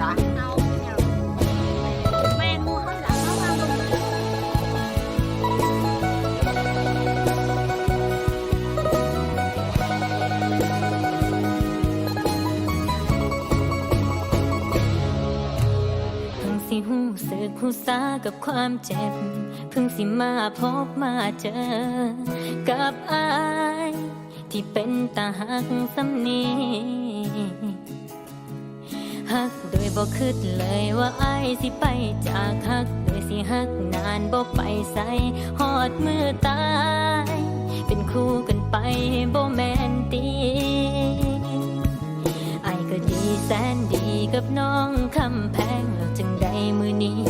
จ้ะเพิ่งสีหลัเสือผู้สากับความเจ็บ เพิ่งสิมาพบมาเจอ กับอาย ที่เป็นตาหักสำเนีย บ่คิดเลยว่าไอ้ยสิไปจากฮักโดยสิฮักนานบ่ไปใส่หอดมือตาย เป็นคู่กันไปบ่แมนตีไอ้ก็ดีแสนดีกับน้องคำแพงแล้วจึงได้มือนี้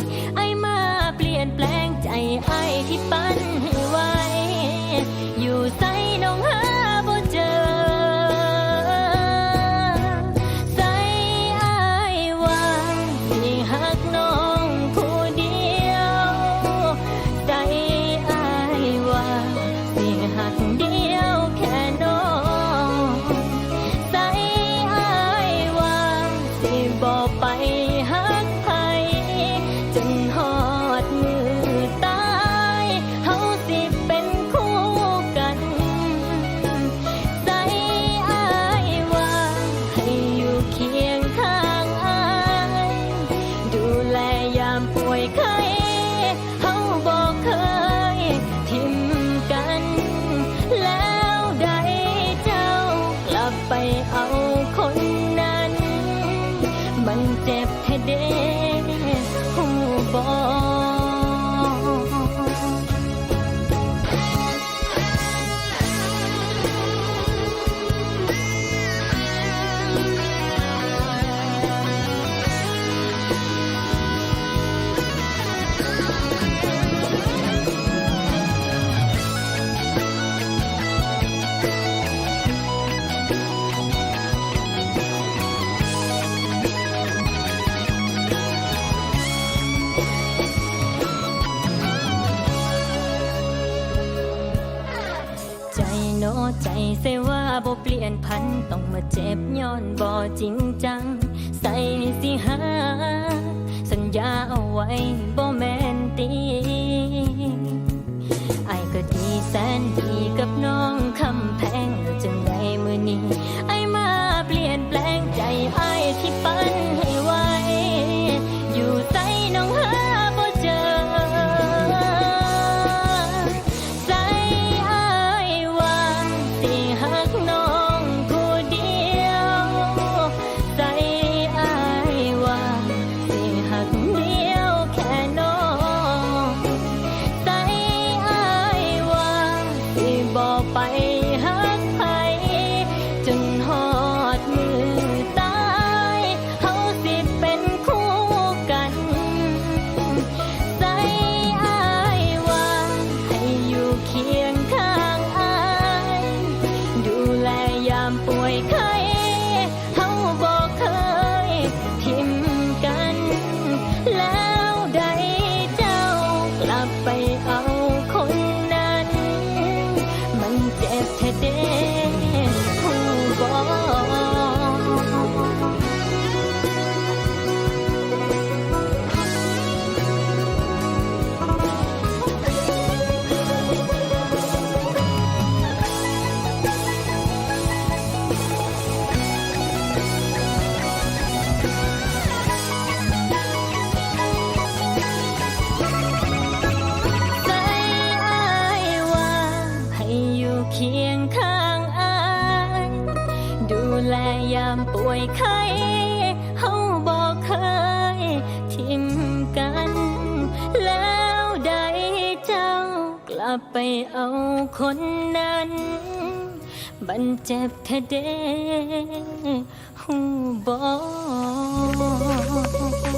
Headed. ให้เสว่าบ่เปลี่ยนพันต้องมาเจ็บย้อนบ่จริงจัง ใส่สิหา สัญญาเอาไว้บ่แม่นตี แม่ยามป่วยไข้เฮาบอกเคยทิมกัน แล้วใดเจ้ากลับไปเอาคนนั้น บันเจ็บแท้เด้หูบอก